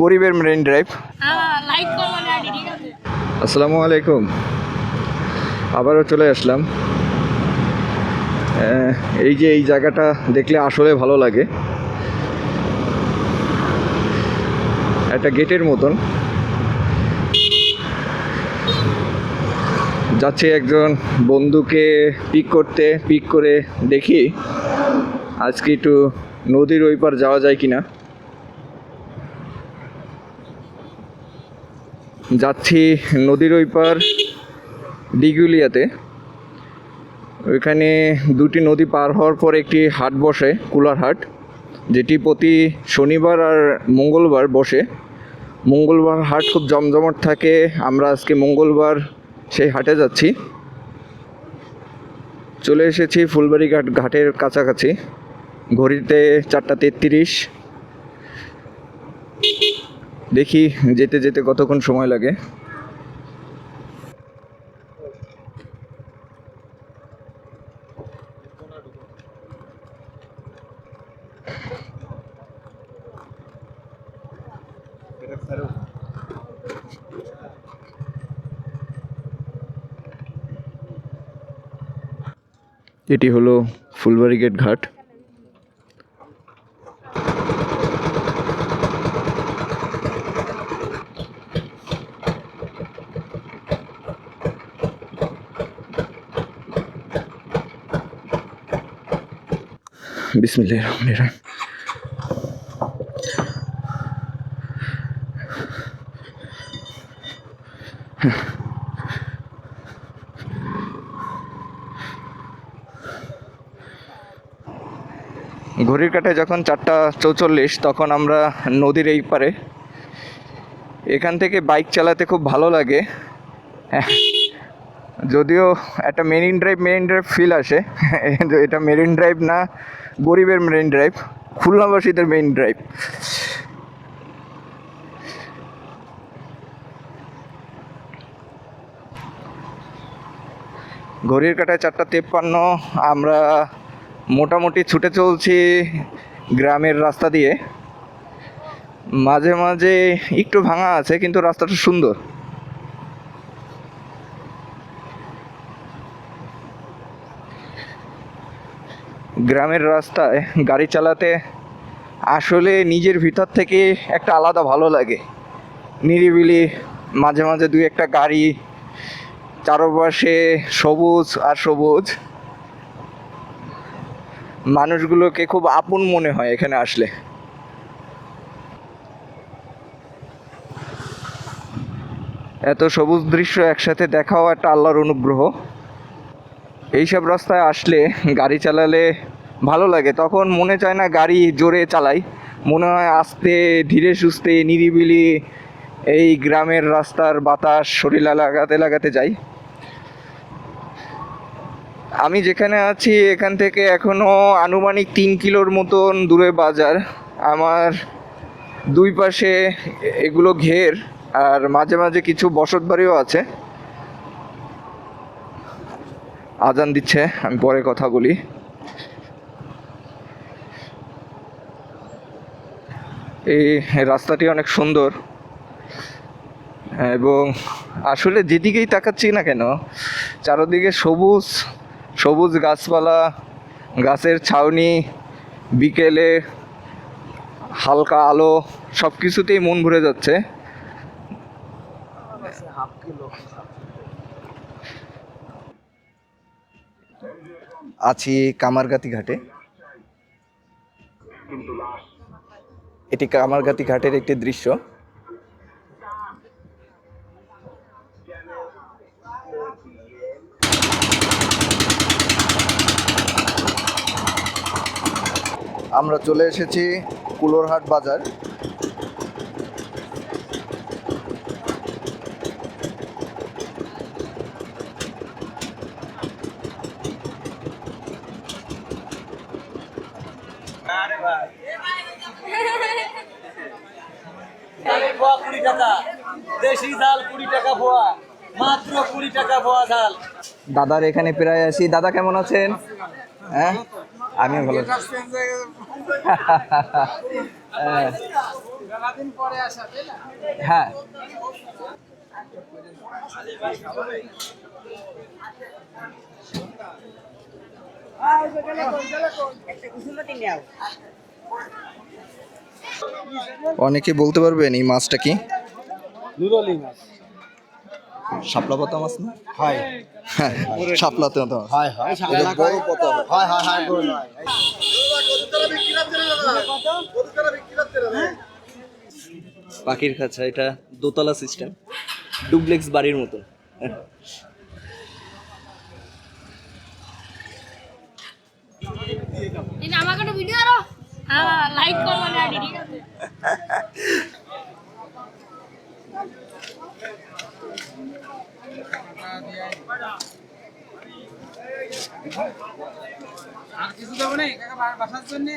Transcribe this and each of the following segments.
গরিবের marine drive আসসালামু আলাইকুম। আবারও চলে আসলাম। এই যে এই জায়গাটা দেখলে আসলে ভালো লাগে। একটা গেটের মতন। যাচ্ছে একজন বন্ধুকে পিক করতে পিক করে দেখি। আজকে একটু নদীর ওই পার যাওয়া যায় কিনা। যাচ্ছি নদীর ওই পার ডিগুলিয়াতে। ওইখানে দুটি নদী পার হওয়ার পর একটি হাট বসে, কুলার হাট, যেটি প্রতি শনিবার আর মঙ্গলবার বসে। মঙ্গলবার হাট খুব জমজমাট থাকে, আমরা আজকে মঙ্গলবার সেই হাটে যাচ্ছি। চলে এসেছি ফুলবাড়ি ঘাট, ঘাটের কাছাকাছি। ঘড়িতে চারটা তেত্রিশ। দেখি যেতে যেতে কতক্ষণ সময় লাগে। এটি হলো ফুলবাড়ি গেট ঘাট। ঘড়ির কাঁটায় যখন চারটা চৌচল্লিশ, তখন আমরা নদীর এই পারে, এখান থেকে বাইক চালাতে খুব ভালো লাগে। যদিও একটা marine drive marine drive feel আসে। এটা মেরিন ড্রাইভ না, গরিবের মেরিন ড্রাইভ খুলনাবাসীদের মেরিন ড্রাইভ ঘড়ির কাঁটায় চারটা তেপ্পান্ন, আমরা মোটামুটি ছুটে চলছি গ্রামের রাস্তা দিয়ে। মাঝে মাঝে একটু ভাঙা আছে, কিন্তু রাস্তাটা সুন্দর। গ্রামের রাস্তায় গাড়ি চালাতে আসলে নিজের ভিতর থেকে একটা আলাদা ভালো লাগে। নিরিবিলি মাঝে মাঝে দুই একটা গাড়ি, চারপাশে সবুজ আর সবুজ। মানুষগুলোকে খুব আপন মনে হয় এখানে আসলে। এত সবুজ দৃশ্য একসাথে দেখাও একটা আল্লাহর অনুগ্রহ। এইসব রাস্তায় আসলে গাড়ি চালালে ভালো লাগে। তখন মনে চায় না গাড়ি জোরে চালাই। মনে হয় আস্তে, ধীরে সুস্থে, নিরিবিলি এই গ্রামের রাস্তার বাতাস শরীরে লাগাতে লাগাতে যাই। আমি যেখানে আছি, এখান থেকে এখনও আনুমানিক তিন কিলোর মতন দূরে বাজার। আমার দুই পাশে এগুলো ঘের, আর মাঝে মাঝে কিছু বসত বাড়িও আছে। আজান দিচ্ছে, আমি পরে কথা বলি। এই রাস্তাটি অনেক সুন্দর। এবং আসলে যেদিকেই তাকাচ্ছি না কেন, চারদিকে সবুজ সবুজ গাছপালা, গাছের ছাউনি, বিকেলে হালকা আলো সব কিছুতেই মন ভরে যাচ্ছে। আছি কামারগাতি ঘাটে। এটি কামারগাতি ঘাটের একটি দৃশ্য। আমরা চলে এসেছি কুলোরহাট বাজার। দাদার এখানে প্রায় আসি দাদা কেমন আছেন? হ্যাঁ? আমিও ভালো হ্যাঁ। অনেকে বলতে পারবেন এই মাছটা কি? মাছ। শাপলা পাতা মাছ না? হয়। হ্যাঁ শাপলা হয় হয়। এটা বড় পাতা। হয় হয় হয়। বড় পাখির খাঁচা এটা দোতলা সিস্টেম। ডুপ্লেক্স বাড়ির মতো আমাকে ভিডিও আরও হ্যাঁ লাইক করবেন আইডি আর কিছু দেবো না বাসার জন্য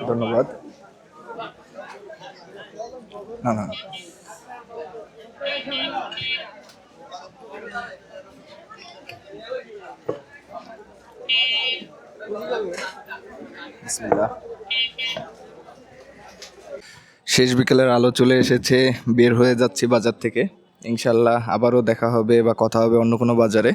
ধন্যবাদ না না। শেষ বিকেলের আলো চলে এসেছে, বের হয়ে যাচ্ছি বাজার থেকে। ইনশাল্লাহ আবারও দেখা হবে বা কথা হবে অন্য কোনো বাজারে।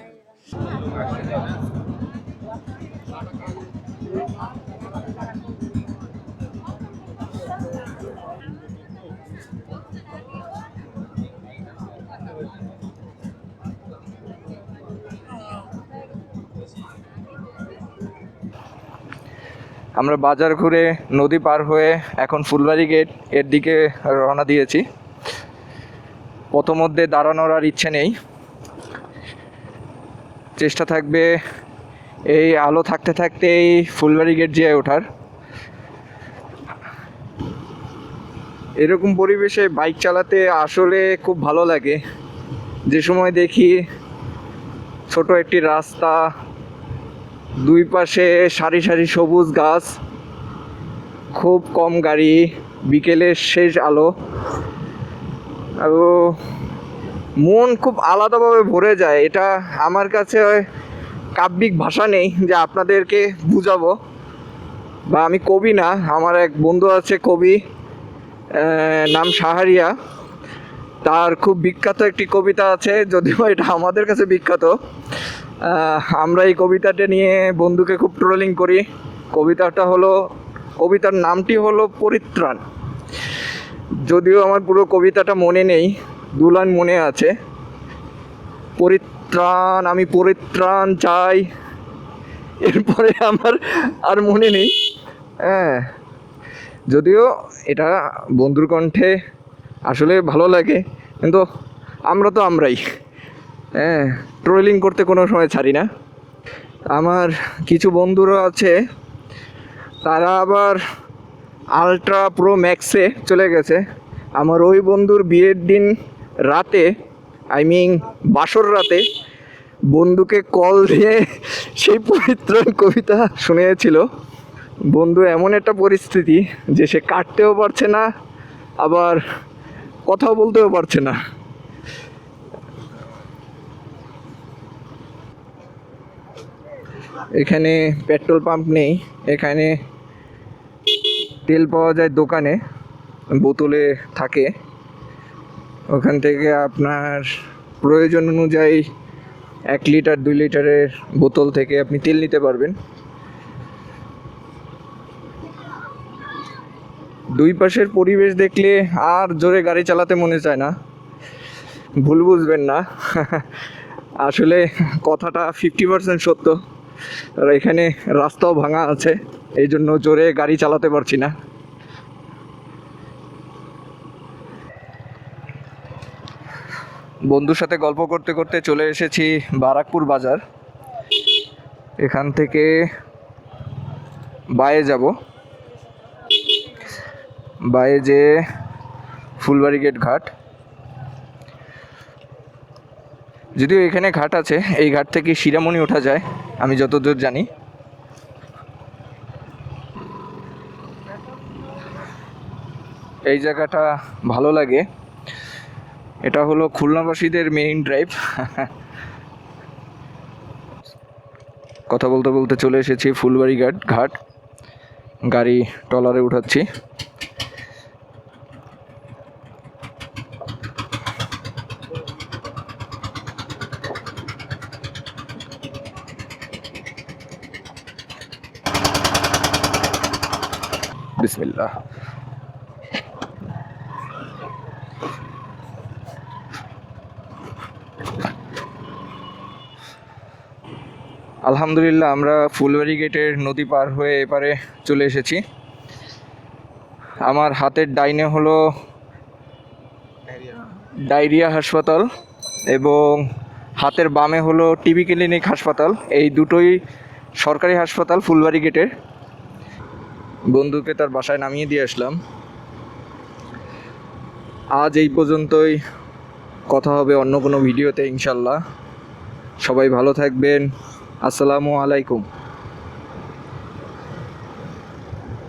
আমরা বাজার ঘুরে নদী পার হয়ে এখন ফুলবাড়ি গেটের দিকে রওনা দিয়েছি। পথমধ্যে দাঁড়ানোর আর ইচ্ছে নেই। চেষ্টা থাকবে এই আলো থাকতে থাকতে এই ফুলবাড়ি গেট যেয়ে ওঠার। এরকম পরিবেশে বাইক চালাতে আসলে খুব ভালো লাগে। যে সময় দেখি ছোট একটি রাস্তা দুই পাশে সারি সারি সবুজ গাছ, খুব কম গাড়ি, বিকেলের শেষ আলো। আর মন খুব আলাদাভাবে ভরে যায়, এটা আমার কাছে কাব্যিক ভাষা নেই যে আপনাদেরকে বুঝাবো। বা আমি কবি না, আমার এক বন্ধু আছে কবি নাম সাহারিয়া। তার খুব বিখ্যাত একটি কবিতা আছে, যদিও এটা আমাদের কাছে বিখ্যাত। আমরা এই কবিতাটা নিয়ে বন্ধুকে খুব ট্রোলিং করি। কবিতাটা হলো, কবিতার নামটি হলো পরিত্রাণ। যদিও আমার পুরো কবিতাটা মনে নেই দু লাইন মনে আছে। পরিত্রাণ, আমি পরিত্রাণ চাই। এরপরে আমার আর মনে নেই। হ্যাঁ যদিও এটা বন্ধুর কণ্ঠে আসলে ভালো লাগে, কিন্তু আমরা তো আমরাই। হ্যাঁ ট্রোলিং করতে কোনো সময় ছাড়ি না। আমার কিছু বন্ধুরা আছে, তারা আবার আলট্রা প্রো ম্যাক্সে চলে গেছে। আমার ওই বন্ধুর বিয়ের দিন রাতে আই মিন বাসর রাতে, বন্ধুকে কল দিয়ে সেই পবিত্র কবিতা শুনিয়েছিল। বন্ধু, এমন একটা পরিস্থিতি যে সে কাটতেও পারছে না, আবার কথাও বলতেও পারছে না। এখানে পেট্রোল পাম্প নেই। এখানে তেল পাওয়া যায় দোকানে, বোতলে থাকে। ওখান থেকে আপনার প্রয়োজন অনুযায়ী এক লিটার, দুই লিটারের বোতল থেকে আপনি তেল নিতে পারবেন। দুই পাশের পরিবেশ দেখলে আর জোরে গাড়ি চালাতে মনে চায় না। ভুল বুঝবেন না। আসলে কথাটা ফিফটি পার্সেন্ট সত্য। আর এখানে রাস্তাও ভাঙা আছে এই জন্য জোরে গাড়ি চালাতে পারছি না। বন্ধুর সাথে গল্প করতে করতে চলে এসেছি বারাকপুর বাজার। এখান থেকে বায়ে যাব। বায়ে যে ফুলবাড়ি গেট ঘাট। যদিও এখানে ঘাট আছে, এই ঘাট থেকে শিরামণি ওঠা যায়। আমি যতদূর জানি। এই জায়গাটা ভালো লাগে। এটা হলো খুলনাবাসীদের মেইন ড্রাইভ কথা বলতে বলতে চলে এসেছি ফুলবাড়ি ঘাট ঘাট। গাড়ি ট্রলারে উঠাচ্ছি। বিসমিল্লাহ। আলহামদুলিল্লাহ, আমরা ফুলবাড়ি গেটের নদী পার হয়ে এপারে চলে এসেছি। আমার হাতের ডাইনে হলো ডায়রিয়া হাসপাতাল এবং হাতের বামে হলো টিবি ক্লিনিক হাসপাতাল। এই দুটোই সরকারি হাসপাতাল ফুলবাড়ি গেটের। বন্ধুকে তার বাসায় নামিয়ে দিয়ে আসলাম। আজ এই পর্যন্তই। কথা হবে অন্য কোনো ভিডিওতে ইনশাল্লাহ। সবাই ভালো থাকবেন। আসসালামু আলাইকুম।